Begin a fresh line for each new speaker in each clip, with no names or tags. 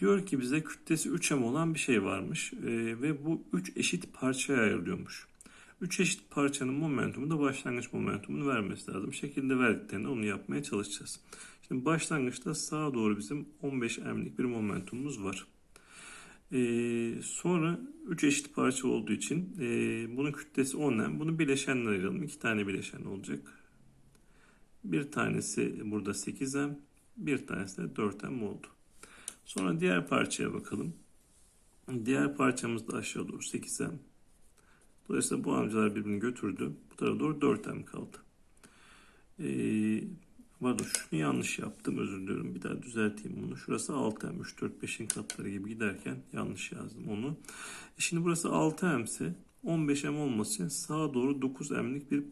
Diyor ki bize kütlesi 3m olan bir şey varmış e, ve bu 3 eşit parçaya ayrılıyormuş. 3 eşit parçanın momentumu da başlangıç momentumunu vermesi lazım. Şekilde verdiklerinde onu yapmaya çalışacağız. Şimdi başlangıçta sağa doğru bizim 15 m'lik bir momentumumuz var. Ee, sonra 3 eşit parça olduğu için e, bunun kütlesi 10 m. Bunu bileşenler ayıralım. 2 tane bileşen olacak. Bir tanesi burada 8 m. Bir tanesi de 4 m oldu. Sonra diğer parçaya bakalım. Diğer parçamız da aşağı doğru 8 m. Dolayısıyla bu amcalar birbirini götürdü. Bu tarafa doğru 4 m kaldı. Ee, şunu yanlış yaptım özür diliyorum. Bir daha düzelteyim bunu. Şurası 6 m. 3, 4, 5'in katları gibi giderken yanlış yazdım onu. E şimdi burası 6 m ise 15 m olması için sağa doğru 9 m'lik bir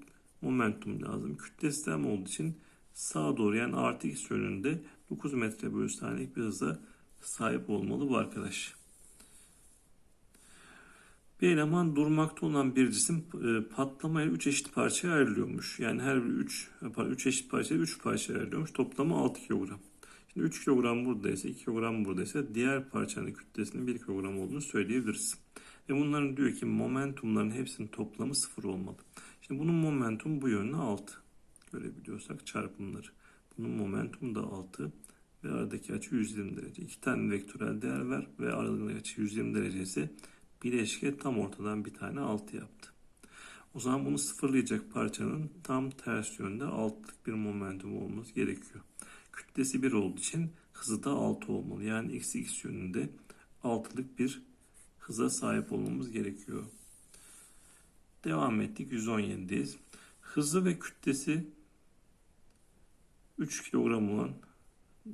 momentum lazım. Kütlesi m olduğu için sağa doğru yani artı x yönünde 9 metre bölü saniyelik bir hıza sahip olmalı bu arkadaş. Bir eleman durmakta olan bir cisim e, patlamayla 3 eşit parçaya ayrılıyormuş. Yani her biri 3 3 eşit parçaya 3 parçaya ayrılıyormuş. Toplamı 6 kilogram. Şimdi 3 kilogram buradaysa 2 kilogram buradaysa diğer parçanın kütlesinin 1 kilogram olduğunu söyleyebiliriz. Ve bunların diyor ki momentumların hepsinin toplamı 0 olmalı. Şimdi bunun momentum bu yönde 6. Görebiliyorsak çarpımları. Bunun momentumu da 6 ve aradaki açı 120 derece. İki tane vektörel değer ver ve aradaki açı 120 derece ise bileşke tam ortadan bir tane 6 yaptı. O zaman bunu sıfırlayacak parçanın tam ters yönde 6'lık bir momentum olması gerekiyor. Kütlesi 1 olduğu için hızı da 6 olmalı. Yani x x yönünde 6'lık bir hıza sahip olmamız gerekiyor. Devam ettik 117'deyiz. Hızı ve kütlesi 3 kilogram olan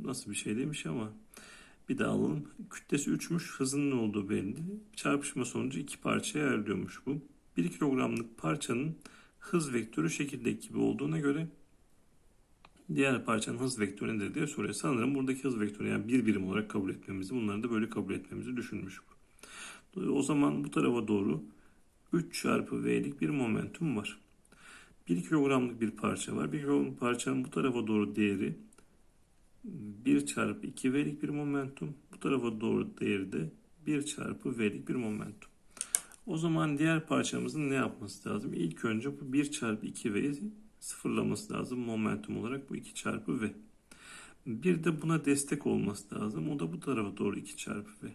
nasıl bir şey demiş ama bir daha alalım. Kütlesi 3'müş, hızının ne olduğu belli. Çarpışma sonucu iki parçaya ayrılıyormuş bu. 1 kilogramlık parçanın hız vektörü şekildeki gibi olduğuna göre diğer parçanın hız vektörü nedir diye soruyor. Sanırım buradaki hız vektörü yani bir birim olarak kabul etmemizi, bunları da böyle kabul etmemizi düşünmüş bu. O zaman bu tarafa doğru 3 çarpı V'lik bir momentum var. 1 kilogramlık bir parça var. 1 kilogramlık parçanın bu tarafa doğru değeri 1 çarpı 2 V'lik bir momentum. Bu tarafa doğru değeri de 1 çarpı V'lik bir momentum. O zaman diğer parçamızın ne yapması lazım? İlk önce bu 1 çarpı 2 V'yi sıfırlaması lazım momentum olarak bu 2 çarpı V. Bir de buna destek olması lazım. O da bu tarafa doğru 2 çarpı V.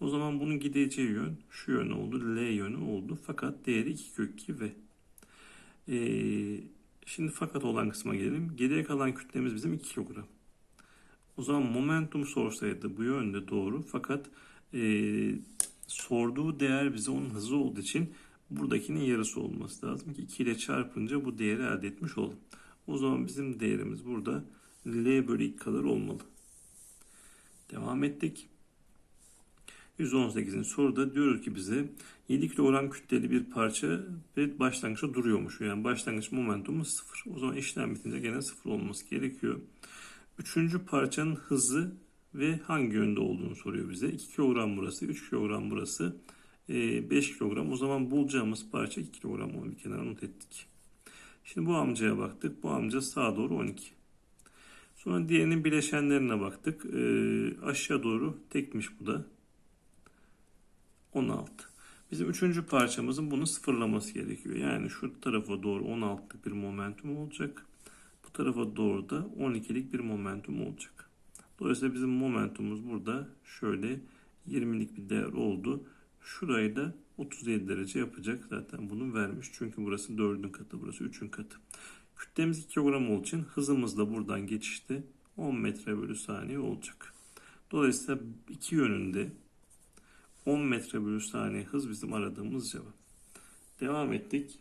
O zaman bunun gideceği yön şu yön oldu. L yönü oldu. Fakat değeri 2 kök 2 V. Ee, Şimdi fakat olan kısma gelelim. Geriye kalan kütlemiz bizim 2 kilogram. O zaman momentum sorsaydı bu yönde doğru. Fakat e, sorduğu değer bize onun hızı olduğu için buradakinin yarısı olması lazım ki 2 ile çarpınca bu değeri elde etmiş olalım. O zaman bizim değerimiz burada L bölü 2 kadar olmalı. Devam ettik. 118'in soruda diyoruz ki bize 7 kilogram kütleli bir parça ve başlangıçta duruyormuş. Yani başlangıç momentumu 0. O zaman işlem bitince gene 0 olması gerekiyor. Üçüncü parçanın hızı ve hangi yönde olduğunu soruyor bize. 2 kilogram burası, 3 kilogram burası, 5 kilogram. O zaman bulacağımız parça 2 kilogram onu bir kenara not ettik. Şimdi bu amcaya baktık. Bu amca sağa doğru 12. Sonra diğerinin bileşenlerine baktık. E, aşağı doğru tekmiş bu da. 16. Bizim üçüncü parçamızın bunu sıfırlaması gerekiyor. Yani şu tarafa doğru 16'lık bir momentum olacak. Bu tarafa doğru da 12'lik bir momentum olacak. Dolayısıyla bizim momentumumuz burada şöyle 20'lik bir değer oldu. Şurayı da 37 derece yapacak. Zaten bunu vermiş. Çünkü burası 4'ün katı, burası 3'ün katı. Kütlemiz 2 kilogram olduğu için hızımız da buradan geçişte 10 metre bölü saniye olacak. Dolayısıyla iki yönünde 10 metre bölü saniye hız bizim aradığımız cevap. Devam ettik.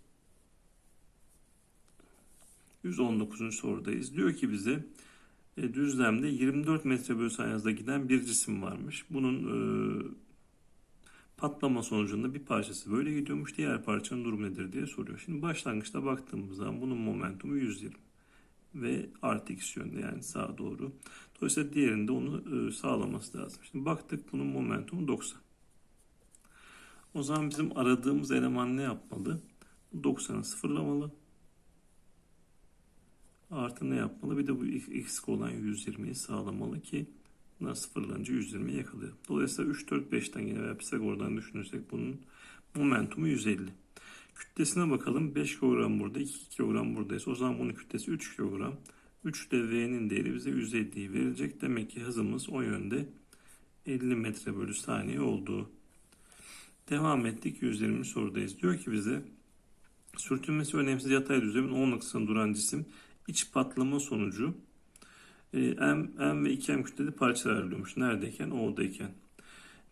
119. sorudayız. Diyor ki bize e, düzlemde 24 metre bölü saniye hızla giden bir cisim varmış. Bunun e, patlama sonucunda bir parçası böyle gidiyormuş. Diğer parçanın durumu nedir diye soruyor. Şimdi başlangıçta baktığımız zaman bunun momentumu 120 ve artı x yönde yani sağa doğru. Dolayısıyla diğerinde onu e, sağlaması lazım. Şimdi baktık bunun momentumu 90. O zaman bizim aradığımız eleman ne yapmalı? 90'ı sıfırlamalı. Artı ne yapmalı? Bir de bu eksik olan 120'yi sağlamalı ki Bunlar sıfırlanınca 120 yakalıyor. Dolayısıyla 3, 4, 5'ten yine ve Pisagor'dan düşünürsek bunun momentumu 150. Kütlesine bakalım. 5 kilogram burada, 2 kilogram buradaysa o zaman bunun kütlesi 3 kilogram. 3 de V'nin değeri bize 150'yi verecek. Demek ki hızımız o yönde 50 metre bölü saniye oldu. Devam ettik. 120 sorudayız. Diyor ki bize sürtünmesi önemsiz yatay düzlemin 10 aksında duran cisim iç patlama sonucu e, M, M ve 2M kütleli parçalar ayrılıyormuş. Neredeyken? O'dayken.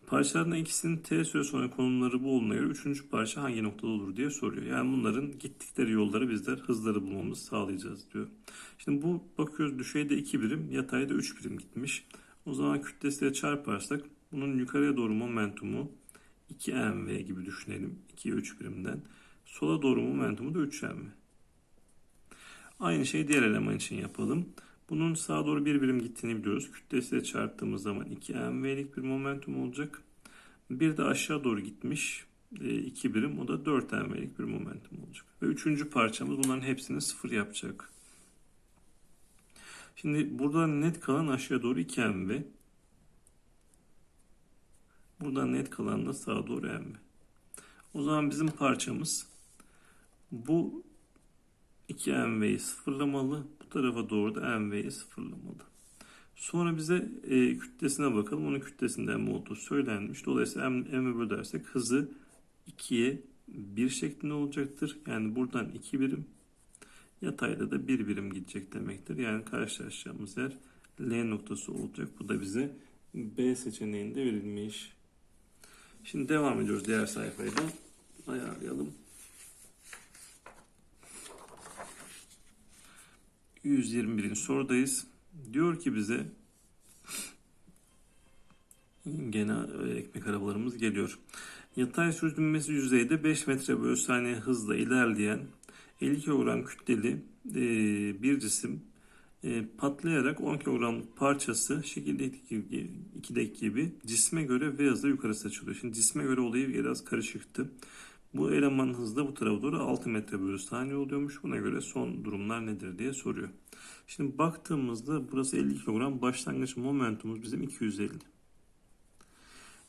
Parçalardan ikisinin T süre sonra konumları bu olduğuna göre üçüncü parça hangi noktada olur diye soruyor. Yani bunların gittikleri yolları bizler hızları bulmamızı sağlayacağız diyor. Şimdi bu bakıyoruz düşeyde 2 birim, yatayda 3 birim gitmiş. O zaman kütlesiyle çarparsak bunun yukarıya doğru momentumu 2mv gibi düşünelim. 2'ye 3 birimden. Sola doğru momentumu da 3mv. Aynı şeyi diğer eleman için yapalım. Bunun sağa doğru bir birim gittiğini biliyoruz. Kütlesiyle çarptığımız zaman 2mv'lik bir momentum olacak. Bir de aşağı doğru gitmiş 2 birim. O da 4mv'lik bir momentum olacak. Ve üçüncü parçamız bunların hepsini sıfır yapacak. Şimdi burada net kalan aşağı doğru 2mv. Buradan net kalan da sağa doğru mv. O zaman bizim parçamız bu 2mv'yi sıfırlamalı. Bu tarafa doğru da mv'yi sıfırlamalı. Sonra bize e, kütlesine bakalım. Onun kütlesinden m olduğu söylenmiş. Dolayısıyla m, m'e bölersek hızı 2'ye 1 şeklinde olacaktır. Yani buradan 2 birim. Yatayda da 1 birim gidecek demektir. Yani karşılaşacağımız yer L noktası olacak. Bu da bize B seçeneğinde verilmiş. Şimdi devam ediyoruz diğer sayfayı da ayarlayalım. 121. sorudayız. Diyor ki bize gene ekmek arabalarımız geliyor. Yatay sürtünmesi yüzeyde 5 metre bölü saniye hızla ilerleyen 50 kilogram kütleli bir cisim e, patlayarak 10 kilogram parçası şekildeki gibi cisme göre V hızla yukarı saçılıyor. Şimdi cisme göre olayı biraz karışıktı. Bu elemanın hızı bu tarafa doğru 6 metre bölü saniye oluyormuş. Buna göre son durumlar nedir diye soruyor. Şimdi baktığımızda burası 50 kilogram. Başlangıç momentumumuz bizim 250.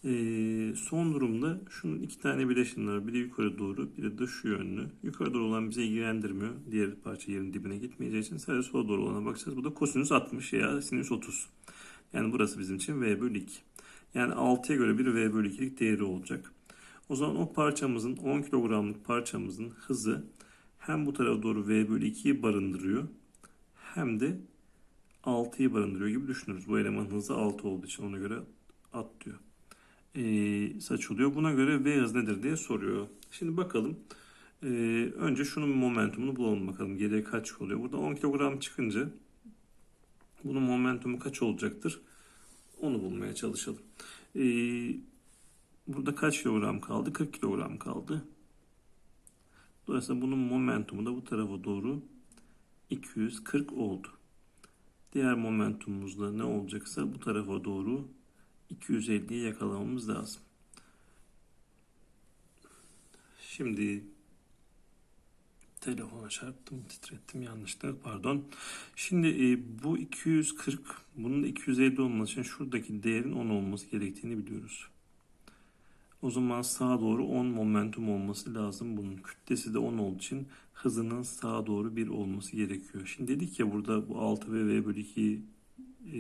Ee, son durumda şunun iki tane bileşeni var. Biri yukarı doğru, biri dış yönlü. Yukarı doğru olan bize ilgilendirmiyor. Diğer parça yerin dibine gitmeyeceği için sadece sola doğru olana bakacağız. Bu da kosinüs 60 ya sinüs 30. Yani burası bizim için V bölü 2. Yani 6'ya göre bir V bölü 2'lik değeri olacak. O zaman o parçamızın 10 kilogramlık parçamızın hızı hem bu tarafa doğru V bölü 2'yi barındırıyor hem de 6'yı barındırıyor gibi düşünürüz. Bu elemanın hızı 6 olduğu için ona göre at diyor. Ee, saçılıyor. Buna göre V hız nedir diye soruyor. Şimdi bakalım. Ee, önce şunun momentumunu bulalım bakalım. Geriye kaç oluyor? Burada 10 kilogram çıkınca bunun momentumu kaç olacaktır? Onu bulmaya çalışalım. Ee, Burada kaç kilogram kaldı? 40 kilogram kaldı. Dolayısıyla bunun momentumu da bu tarafa doğru 240 oldu. Diğer momentumumuz da ne olacaksa bu tarafa doğru 250'yi yakalamamız lazım. Şimdi telefona çarptım, titrettim yanlışlıkla pardon. Şimdi e, bu 240, bunun da 250 olması için şuradaki değerin 10 olması gerektiğini biliyoruz. O zaman sağa doğru 10 momentum olması lazım bunun. Kütlesi de 10 olduğu için hızının sağa doğru 1 olması gerekiyor. Şimdi dedik ya burada bu 6 ve V bölü 2 e,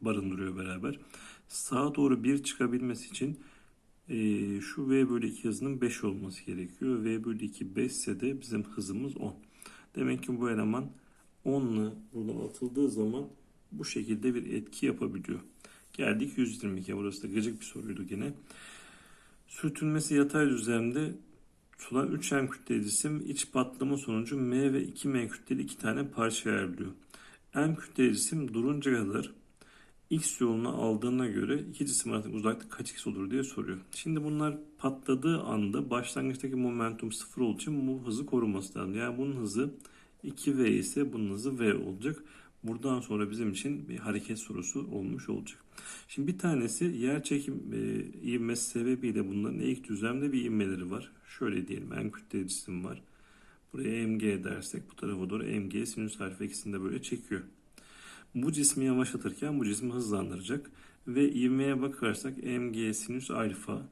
barındırıyor beraber. Sağa doğru 1 çıkabilmesi için e, şu V bölü 2 hızının 5 olması gerekiyor. V bölü 2 5 ise de bizim hızımız 10. Demek ki bu eleman 10 ile buradan atıldığı zaman bu şekilde bir etki yapabiliyor. Geldik 122. Burası da gıcık bir soruydu gene. Sürtünmesi yatay düzlemde tutulan 3M kütleli cisim iç patlama sonucu M ve 2M kütleli iki tane parça ayrılıyor. M kütleli cisim durunca kadar X yolunu aldığına göre iki cisim arasındaki uzaklık kaç X olur diye soruyor. Şimdi bunlar patladığı anda başlangıçtaki momentum sıfır olduğu için bu hızı koruması lazım. Yani bunun hızı 2V ise bunun hızı V olacak. Buradan sonra bizim için bir hareket sorusu olmuş olacak. Şimdi bir tanesi yer çekim e, ivmesi sebebiyle bunların ilk düzlemde bir ivmeleri var. Şöyle diyelim en kütleli cisim var. Buraya mg dersek bu tarafa doğru mg sinüs alfa ikisini de böyle çekiyor. Bu cismi yavaşlatırken bu cismi hızlandıracak. Ve ivmeye bakarsak mg sinüs alfa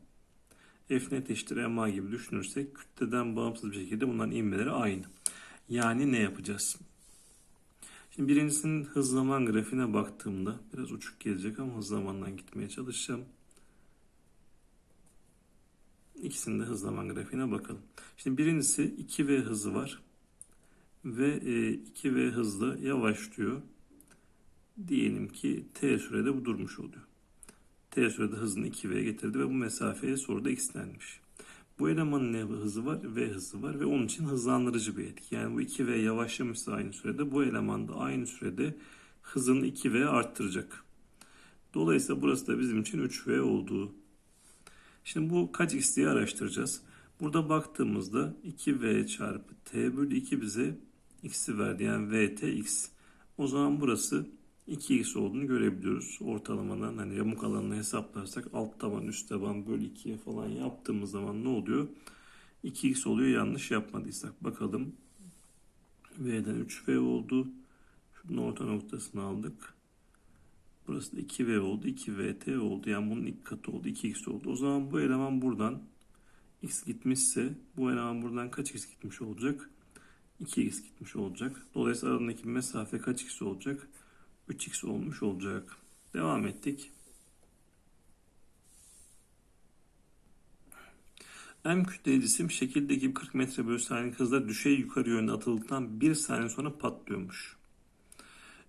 F net eşittir ma gibi düşünürsek kütleden bağımsız bir şekilde bunların ivmeleri aynı. Yani ne yapacağız? Şimdi birincisinin hız zaman grafiğine baktığımda biraz uçuk gelecek ama hız zamandan gitmeye çalışacağım. İkisinin de hız zaman grafiğine bakalım. Şimdi birincisi 2v hızı var ve 2v hızla yavaşlıyor. Diyelim ki t sürede bu durmuş oluyor. T sürede hızını 2v'ye getirdi ve bu mesafeye soruda x'lenmiş. Bu elemanın ne hızı var? V hızı var ve onun için hızlandırıcı bir etki. Yani bu 2v yavaşlamışsa aynı sürede bu eleman da aynı sürede hızını 2v arttıracak. Dolayısıyla burası da bizim için 3v olduğu. Şimdi bu kaç x diye araştıracağız. Burada baktığımızda 2v çarpı t bölü 2 bize x'i verdi. Yani vt x. O zaman burası 2x olduğunu görebiliyoruz. Ortalamadan hani yamuk alanını hesaplarsak alt taban üst taban bölü 2'ye falan yaptığımız zaman ne oluyor? 2x oluyor yanlış yapmadıysak. Bakalım. V'den 3V oldu. Şunun orta noktasını aldık. Burası da 2V oldu. 2VT oldu. Yani bunun ilk katı oldu. 2x oldu. O zaman bu eleman buradan x gitmişse bu eleman buradan kaç x gitmiş olacak? 2x gitmiş olacak. Dolayısıyla aradaki mesafe kaç x olacak? 3x olmuş olacak. Devam ettik. M kütleli cisim şekildeki 40 metre bölü saniye hızla düşey yukarı yönde atıldıktan 1 saniye sonra patlıyormuş.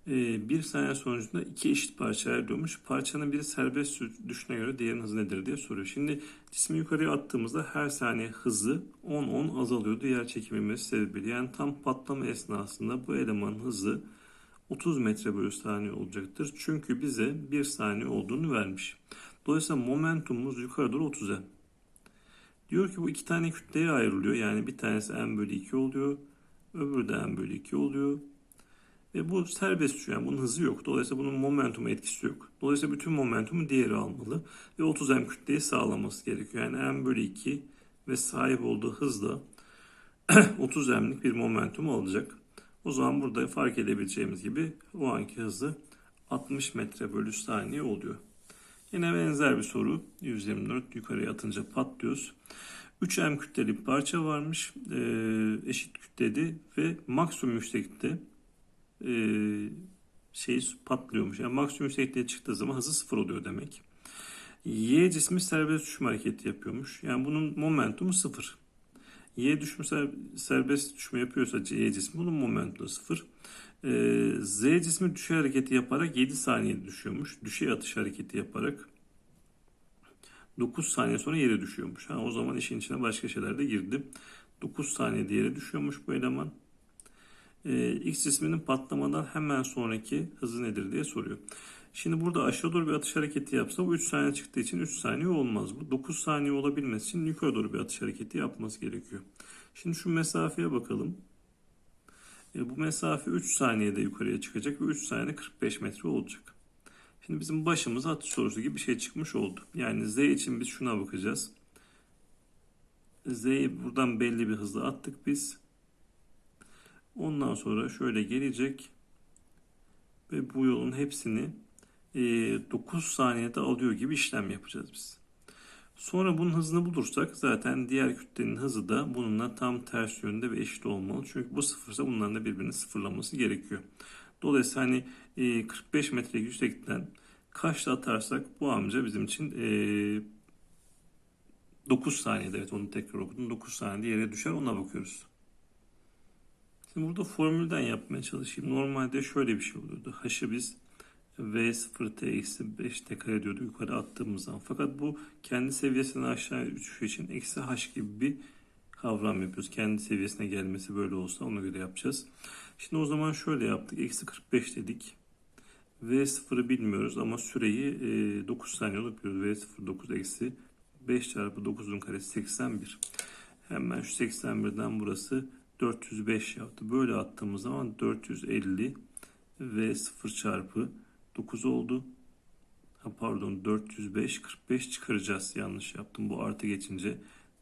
Ee, bir saniye sonucunda iki eşit parça ayrılıyormuş. Parçanın biri serbest düşüne göre diğerinin hızı nedir diye soruyor. Şimdi cismi yukarıya attığımızda her saniye hızı 10-10 azalıyordu yer çekilmesi sebebiyle. Yani tam patlama esnasında bu elemanın hızı 30 metre bölü saniye olacaktır. Çünkü bize 1 saniye olduğunu vermiş. Dolayısıyla momentumumuz yukarı doğru 30'a. Diyor ki bu iki tane kütleye ayrılıyor. Yani bir tanesi m bölü 2 oluyor. Öbürü de m bölü 2 oluyor. Ve bu serbest düşüyor. Yani bunun hızı yok. Dolayısıyla bunun momentumu etkisi yok. Dolayısıyla bütün momentumu diğeri almalı. Ve 30 m kütleyi sağlaması gerekiyor. Yani m bölü 2 ve sahip olduğu hızla 30 m'lik bir momentum alacak. O zaman burada fark edebileceğimiz gibi o anki hızı 60 metre bölü saniye oluyor. Yine benzer bir soru. 124 yukarıya atınca patlıyoruz. 3M kütleli bir parça varmış. Ee, eşit kütledi ve maksimum yükseklikte e, şey patlıyormuş. Yani maksimum yüksekliğe çıktığı zaman hızı sıfır oluyor demek. Y cismi serbest düşme hareketi yapıyormuş. Yani bunun momentumu sıfır. Y düşme serbest düşme yapıyorsa Y cismi bunun momentumu sıfır. Ee, Z cismi düşey hareketi yaparak 7 saniyede düşüyormuş. Düşey atış hareketi yaparak 9 saniye sonra yere düşüyormuş. Ha, o zaman işin içine başka şeyler de girdi. 9 saniyede yere düşüyormuş bu eleman. Ee, X cisminin patlamadan hemen sonraki hızı nedir diye soruyor. Şimdi burada aşağı doğru bir atış hareketi yapsa bu 3 saniye çıktığı için 3 saniye olmaz. Bu 9 saniye olabilmesi için yukarı doğru bir atış hareketi yapması gerekiyor. Şimdi şu mesafeye bakalım. E, bu mesafe 3 saniyede yukarıya çıkacak ve 3 saniyede 45 metre olacak. Şimdi bizim başımıza atış sorusu gibi bir şey çıkmış oldu. Yani Z için biz şuna bakacağız. Z'yi buradan belli bir hızla attık biz. Ondan sonra şöyle gelecek. Ve bu yolun hepsini 9 saniyede alıyor gibi işlem yapacağız biz. Sonra bunun hızını bulursak zaten diğer kütlenin hızı da bununla tam ters yönde ve eşit olmalı. Çünkü bu sıfırsa bunların da birbirini sıfırlaması gerekiyor. Dolayısıyla hani 45 metre yüksekten kaçta atarsak bu amca bizim için 9 saniyede evet onu tekrar okudum. 9 saniyede yere düşer ona bakıyoruz. Şimdi burada formülden yapmaya çalışayım. Normalde şöyle bir şey oluyordu. H'ı biz V0t eksi 5t kare diyordu yukarı attığımız zaman. Fakat bu kendi seviyesinden aşağı düşüşü için eksi h gibi bir kavram yapıyoruz. Kendi seviyesine gelmesi böyle olsa ona göre yapacağız. Şimdi o zaman şöyle yaptık. Eksi 45 dedik. V0'ı bilmiyoruz ama süreyi 9 saniye olup V0 9 eksi 5 çarpı 9'un karesi 81. Hemen şu 81'den burası 405 yaptı. Böyle attığımız zaman 450 V0 çarpı 9 oldu. Ha, pardon 405 45 çıkaracağız. Yanlış yaptım. Bu artı geçince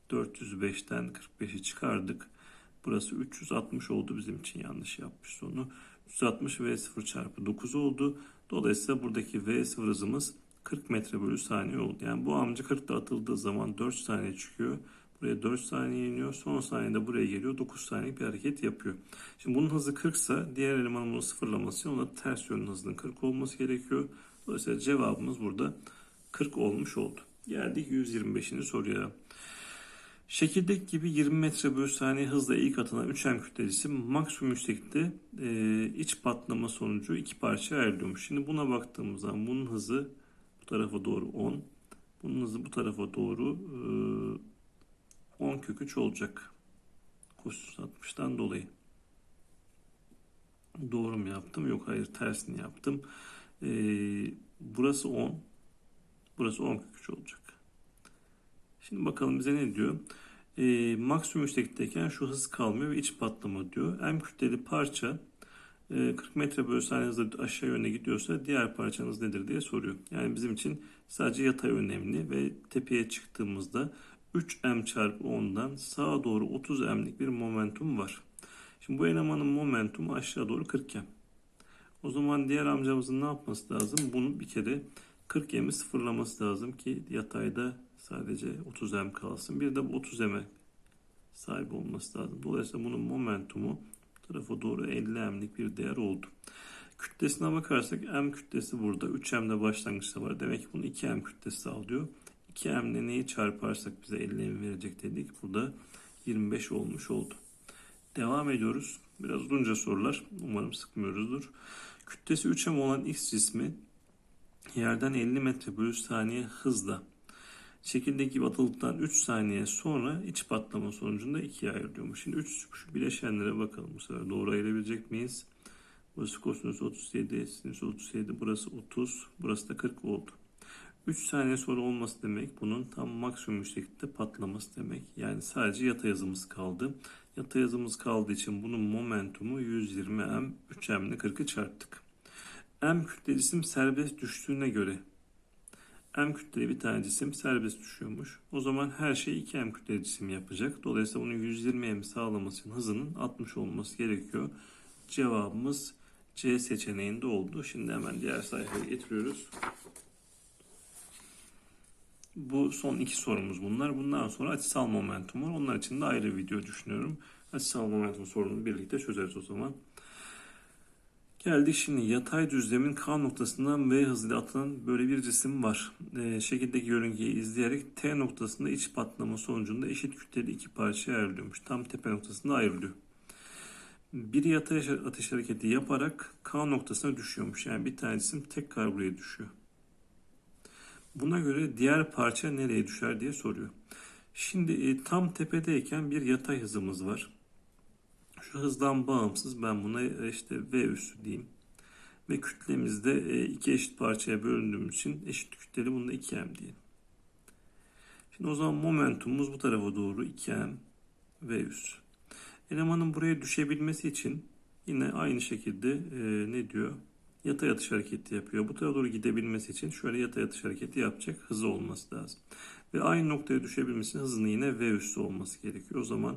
405'ten 45'i çıkardık. Burası 360 oldu bizim için yanlış yapmış sonu. 360 V0 çarpı 9 oldu. Dolayısıyla buradaki V0 hızımız 40 metre bölü saniye oldu. Yani bu amca 40 da atıldığı zaman 4 saniye çıkıyor. Buraya 4 saniye iniyor. Son saniyede buraya geliyor. 9 saniye bir hareket yapıyor. Şimdi bunun hızı 40 ise diğer elemanın bunu sıfırlaması için ona ters yönün hızının 40 olması gerekiyor. Dolayısıyla cevabımız burada 40 olmuş oldu. Geldik 125. soruya. Şekildeki gibi 20 metre bölü saniye hızla ilk atılan 3M kütlesi maksimum yükseklikte e, iç patlama sonucu iki parçaya ayrılıyormuş. Şimdi buna baktığımız zaman bunun hızı bu tarafa doğru 10. Bunun hızı bu tarafa doğru e, 10 kök 3 olacak. Kosinüs 60'tan dolayı. Doğru mu yaptım? Yok hayır tersini yaptım. E, burası 10. Burası 10 kök 3 olacak. Şimdi bakalım bize ne diyor? E, maksimum yükseklikteyken şu hız kalmıyor ve iç patlama diyor. M kütleli parça e, 40 metre bölü saniye aşağı yöne gidiyorsa diğer parçanız nedir diye soruyor. Yani bizim için sadece yatay önemli ve tepeye çıktığımızda 3M çarpı 10'dan sağa doğru 30M'lik bir momentum var. Şimdi bu elemanın momentumu aşağı doğru 40M. O zaman diğer amcamızın ne yapması lazım? Bunu bir kere 40 M'i sıfırlaması lazım ki yatayda sadece 30 M kalsın. Bir de bu 30 M'e sahip olması lazım. Dolayısıyla bunun momentumu bu tarafa doğru 50 M'lik bir değer oldu. Kütlesine bakarsak M kütlesi burada. 3 M'de başlangıçta var. Demek ki bunu 2 M kütlesi sağlıyor. 2 M'le neyi çarparsak bize 50 M verecek dedik. Burada 25 olmuş oldu. Devam ediyoruz. Biraz uzunca sorular. Umarım sıkmıyoruzdur. Kütlesi 3 M olan X cismi yerden 50 metre bölü saniye hızla şekildeki gibi atıldıktan 3 saniye sonra iç patlama sonucunda ikiye ayrılıyormuş. Şimdi 3 şu bileşenlere bakalım bu sefer doğru ayırabilecek miyiz? Burası kosinüs 37, sinüs 37, burası 30, burası da 40 oldu. 3 saniye sonra olması demek bunun tam maksimum yükseklikte patlaması demek. Yani sadece yatay hızımız kaldı. Yatay hızımız kaldığı için bunun momentumu 120m, 3m ile 40'ı çarptık. M kütle cisim serbest düştüğüne göre M kütleli bir tane cisim serbest düşüyormuş. O zaman her şey 2 M kütleli cisim yapacak. Dolayısıyla bunun 120 M sağlaması için hızının 60 olması gerekiyor. Cevabımız C seçeneğinde oldu. Şimdi hemen diğer sayfaya getiriyoruz. Bu son iki sorumuz bunlar. Bundan sonra açısal momentum var. Onlar için de ayrı video düşünüyorum. Açısal momentum sorununu birlikte çözeriz o zaman. Geldik şimdi yatay düzlemin K noktasından V hızıyla atılan böyle bir cisim var. E, şekildeki yörüngeyi izleyerek T noktasında iç patlama sonucunda eşit kütleli iki parçaya ayrılıyormuş. Tam tepe noktasında ayrılıyor. Biri yatay ateş hareketi yaparak K noktasına düşüyormuş. Yani bir tane cisim tekrar buraya düşüyor. Buna göre diğer parça nereye düşer diye soruyor. Şimdi e, tam tepedeyken bir yatay hızımız var. Şu hızdan bağımsız ben buna işte V üssü diyeyim. Ve kütlemizde e, iki eşit parçaya bölündüğümüz için eşit kütleli bunda 2M diyelim. Şimdi o zaman momentumumuz bu tarafa doğru 2M V üssü. Elemanın buraya düşebilmesi için yine aynı şekilde e, ne diyor? Yatay atış hareketi yapıyor. Bu tarafa doğru gidebilmesi için şöyle yatay atış hareketi yapacak hızı olması lazım. Ve aynı noktaya düşebilmesi için hızının yine V üssü olması gerekiyor. O zaman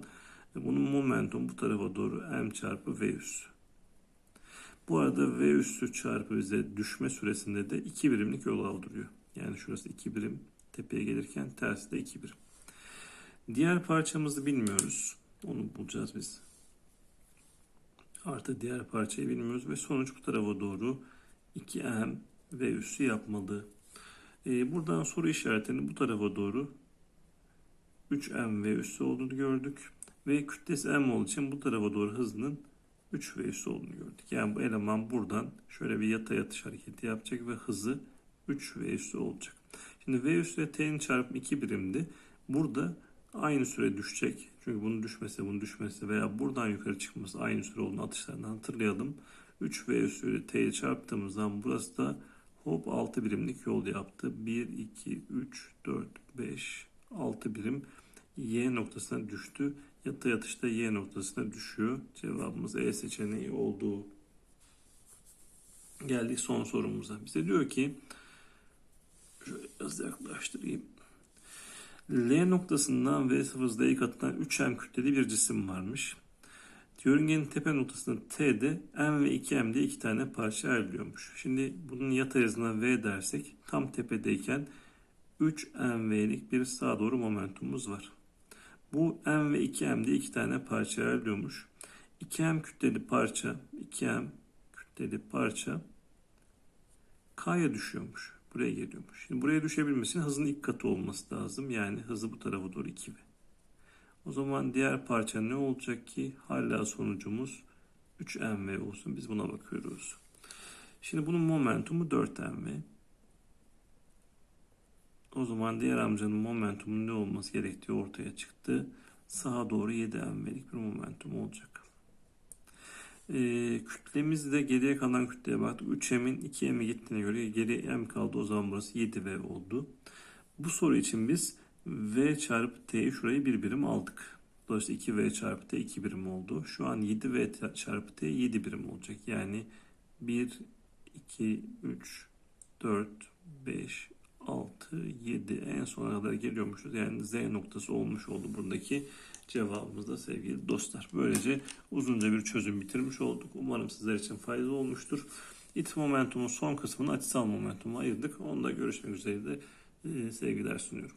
bunun momentum bu tarafa doğru m çarpı v üssü. Bu arada v üssü çarpı bize düşme süresinde de 2 birimlik yol aldırıyor. Yani şurası 2 birim tepeye gelirken tersi de 2 birim. Diğer parçamızı bilmiyoruz. Onu bulacağız biz. Artı diğer parçayı bilmiyoruz ve sonuç bu tarafa doğru 2m v üssü yapmalı. Ee, buradan soru işaretini bu tarafa doğru 3m v üssü olduğunu gördük. Ve kütlesi m olduğu için bu tarafa doğru hızının 3 v üssü olduğunu gördük. Yani bu eleman buradan şöyle bir yatay atış hareketi yapacak ve hızı 3 v üssü olacacak. Şimdi v üssü ve t'nin çarpımı 2 birimdi. Burada aynı süre düşecek. Çünkü bunun düşmesi, bunun düşmesi veya buradan yukarı çıkması aynı süre olduğunu atışlarından hatırlayalım. 3 v üssü ile t'yi çarptığımız zaman burası da hop 6 birimlik yol yaptı. 1, 2, 3, 4, 5, 6 birim y noktasına düştü. Yatay atışta y noktasına düşüyor. Cevabımız E seçeneği oldu. Geldik son sorumuza. Bize diyor ki şöyle biraz yaklaştırayım. L noktasından V0 hızla ilk atılan 3M kütleli bir cisim varmış. Yörüngenin tepe noktasında T'de M ve 2M diye iki tane parça ayrılıyormuş. Şimdi bunun yatay hızına V dersek tam tepedeyken 3mv'lik bir sağa doğru momentumumuz var. Bu m ve 2m diye iki tane parça ayrılıyormuş. 2m kütleli parça, 2m kütleli parça K'ya düşüyormuş. Buraya geliyormuş. Şimdi buraya düşebilmesinin hızın ilk katı olması lazım. Yani hızı bu tarafa doğru 2v. O zaman diğer parça ne olacak ki? Hala sonucumuz 3mv olsun. Biz buna bakıyoruz. Şimdi bunun momentumu 4mv. O zaman diğer amcanın momentumunun ne olması gerektiği ortaya çıktı. Sağa doğru 7 mv'lik bir momentum olacak. Ee, kütlemiz geriye kalan kütleye baktık. 3m'in 2m'e gittiğine göre geri m kaldı. O zaman burası 7v oldu. Bu soru için biz v çarpı t'yi şurayı bir birim aldık. Dolayısıyla 2v çarpı t 2 birim oldu. Şu an 7v çarpı t 7 birim olacak. Yani 1, 2, 3, 4, 5, 6, 7 en sona kadar geliyormuşuz. Yani Z noktası olmuş oldu buradaki cevabımız da sevgili dostlar. Böylece uzunca bir çözüm bitirmiş olduk. Umarım sizler için faydalı olmuştur. İt momentumun son kısmını açısal momentum'a ayırdık. Onda görüşmek üzere de e, sevgiler sunuyorum.